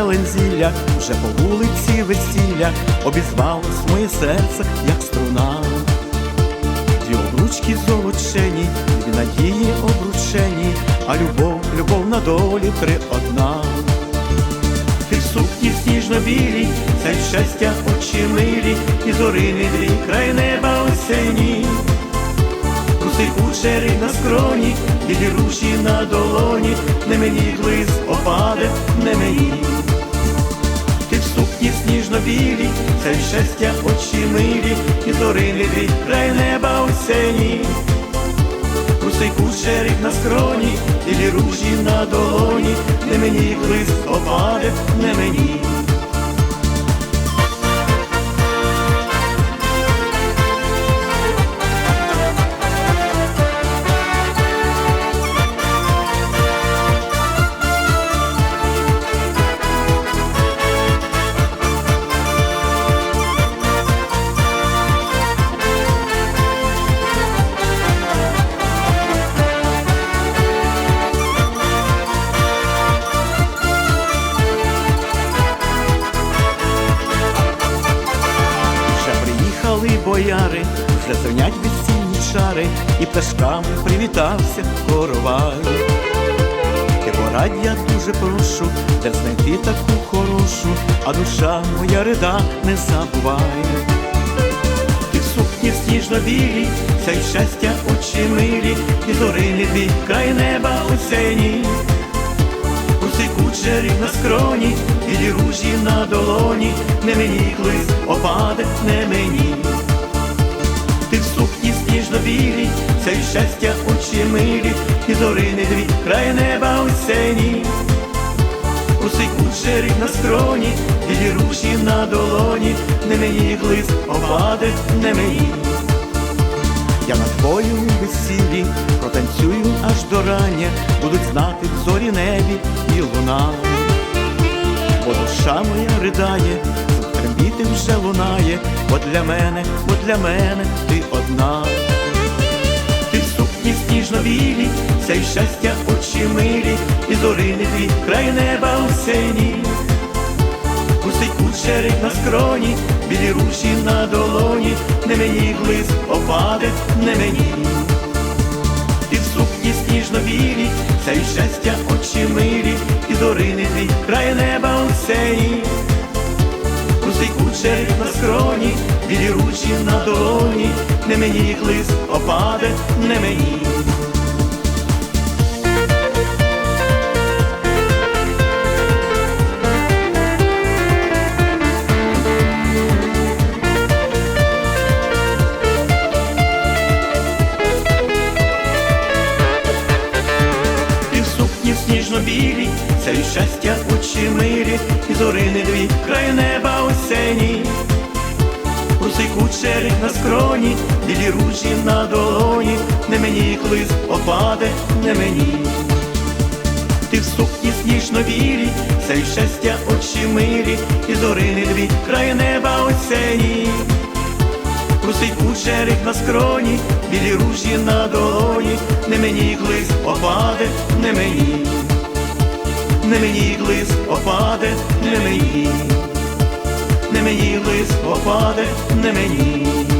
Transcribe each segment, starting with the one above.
зелень зілля, вже по вулиці весілля, обізвалось моє серце, як струна. Дві обручки золочені, дві надії обручені, а любов, любов на долі три одна. Ти в сукні сніжно-білій, це щастя очі милі, і зорини дві край неба осені. Русий кучері на скроні, білі руші на долоні, не мені глис опаде, не мені. Сукні сніжно-білі, це щастя очі милі, і зорини дві край неба осені. Русий кучерик на скроні, білі ружі на долоні, не мені глис опаде, не мені. Бояри, вже зернять весільні і пташками привітався коровай. Ти порадь, я дуже прошу, де знайти таку хорошу, а душа моя рида не забувай. Ти в сукні сніжно-білій, цей щастя очі милі, і зорини дві край неба осені. Русий кучері на скроні, і ружі на долоні, не мені клис опаде, не мені. Ти в сукні сніжно-білій, цей щастя очі милі, і зорини дві край неба осені. Русий кучері на скроні, і ружі на долоні, не мені клис опаде, не мені. Я на твою весіллі протанцюю аж до рання, будуть знати зорі небі і луна. Бо душа моя ридає, трембіти вже лунає, бо для мене, бо для мене ти сукні сніжно-білій, цей щастя очі милі, і зорини дві край неба осені. Гусить кучерик на скроні, білі руші на долоні, не мені глис опаде, не мені. Ти в сукні сніжно-білій, цей щастя очі милі, і зорини дві край неба осені. Гусить кучерик на скроні, білі руші на долоні, не мені глис опаде, не мені. На білі ружі на долоні, не мені клис опаде, не мені. Ти в сукні сніжно-білій, це і щастя очі милі, і зорини дві край неба осені. Русий кучерик на скроні, білі ружі на долоні, не мені глис опаде, не мені, не мені глис опаде, не мені, не мені глис опаде, не мені.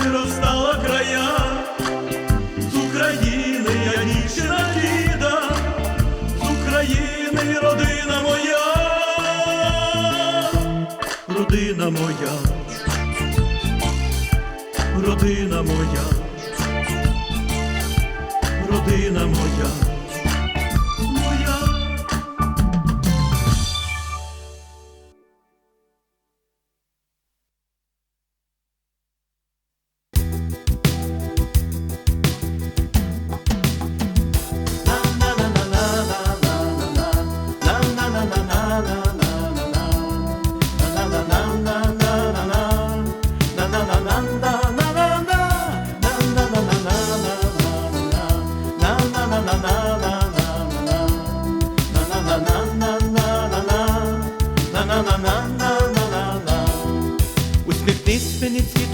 Яких виростала края, з України я дівчина діда, з України родина моя. Родина моя, родина моя, родина моя.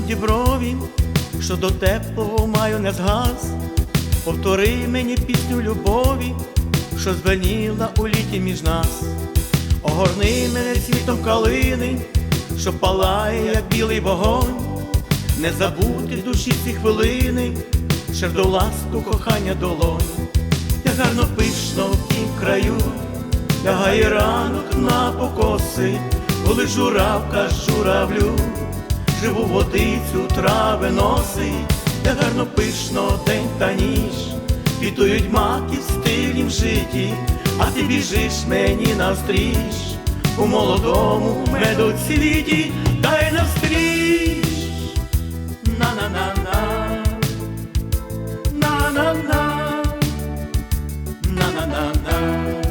Цвітом діброві, що до теплого маю не згас. Повтори мені пісню любові, що звеніла у літі між нас. Огорни мене цвітом калини, що палає, як білий вогонь. Не забути душі ці хвилини, ще до ласку кохання долонь. Як гарно пишно в тім краю, лягає ранок на покоси, коли журавка журавлю, живу водицю трави носить, як гарно пишно день та ніч, квітують маки в стилім житті, а ти біжиш мені навстріч, у молодому медоцвіті, дай навстріч, на-на-на-на, на-на-на. На-на-на-на.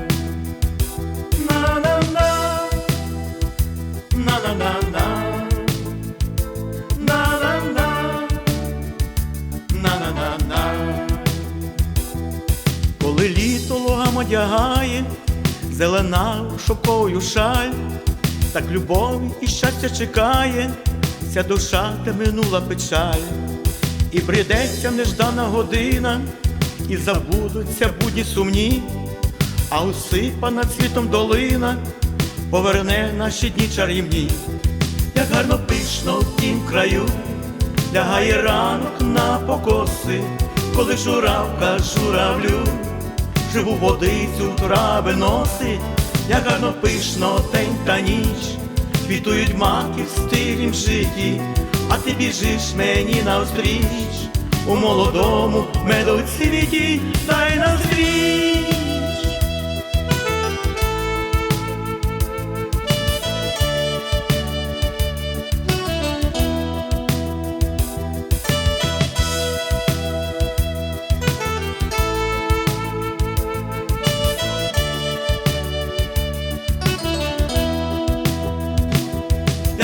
Одягає, зелена шовковою шаль, так любові і щастя чекає, ця душа те минула печаль, і прийдеться неждана година, і забудуться будні сумні, а усипана цвітом долина поверне наші дні чарівні, як гарно пишно в тім краю, лягає ранок на покоси, коли журавка журавлю, живу водицю трави носить, як гарно пишно день та ніч, квітують маки в стилім житті, а ти біжиш мені навстріч, у молодому медоцвіті, дай навстріч.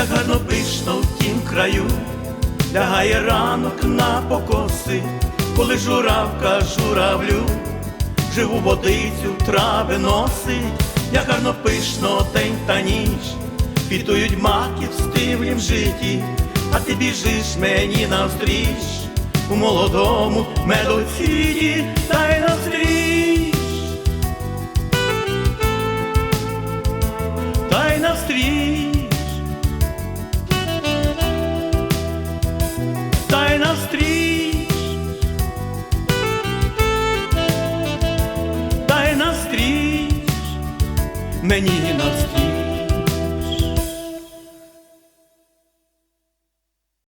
Гарно пишно в тім краю, лягає ранок на покоси, коли журавка журавлю, живу водицю трави носить, як гарно пишно день та ніч, квітують маки в стивлім житті, а ти біжиш мені навстріч, у молодому медоцвіті, та й навстріч.